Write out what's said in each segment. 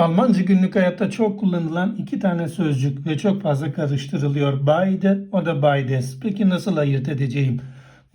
Almanca günlük hayatta çok kullanılan iki tane sözcük ve çok fazla karıştırılıyor. Beide o da beides. Peki nasıl ayırt edeceğim?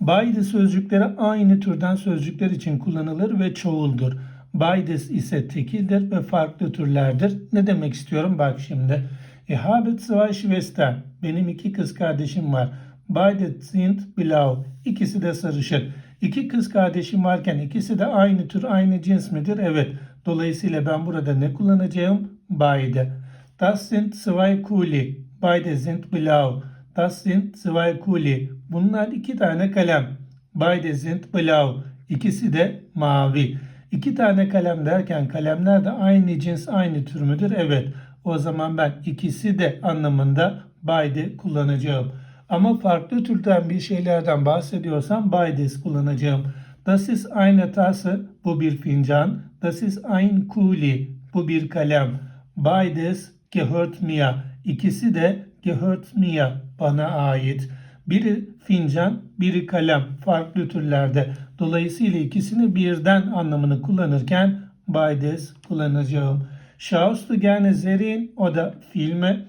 Beide sözcükleri aynı türden sözcükler için kullanılır ve çoğuldur. Beides ise tekildir ve farklı türlerdir. Ne demek istiyorum? Bak şimdi. Ich habe zwei Schwestern. Benim iki kız kardeşim var. Beide sind blau. İkisi de sarışın. İki kız kardeşim varken ikisi de aynı tür, aynı cins midir? Evet. Dolayısıyla ben burada ne kullanacağım? Beide. Das sind zwei Kuli. Beide sind blau. Das sind zwei Kuli. Bunlar iki tane kalem. Beide sind blau. İkisi de mavi. İki tane kalem derken kalemler de aynı cins, aynı tür müdür? Evet. O zaman ben ikisi de anlamında beide kullanacağım. Ama farklı türden bir şeylerden bahsediyorsam beides kullanacağım. Das ist eine Tasse, bu bir fincan. Das ist ein Kuli, bu bir kalem. Beides gehört mir. İkisi de gehört mir, bana ait. Biri fincan, biri kalem. Farklı türlerde. Dolayısıyla ikisini birden anlamını kullanırken beides kullanacağım. Schaust du gerne Serien o da filme?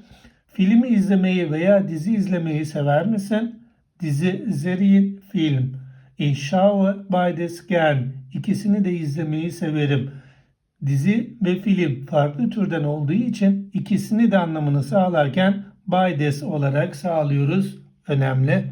Filmi izlemeyi veya dizi izlemeyi sever misin? Dizi, Serien, film. Ich schaue beides gern. İkisini de izlemeyi severim. Dizi ve film farklı türden olduğu için ikisini de anlamını sağlarken beides olarak sağlıyoruz. Önemli.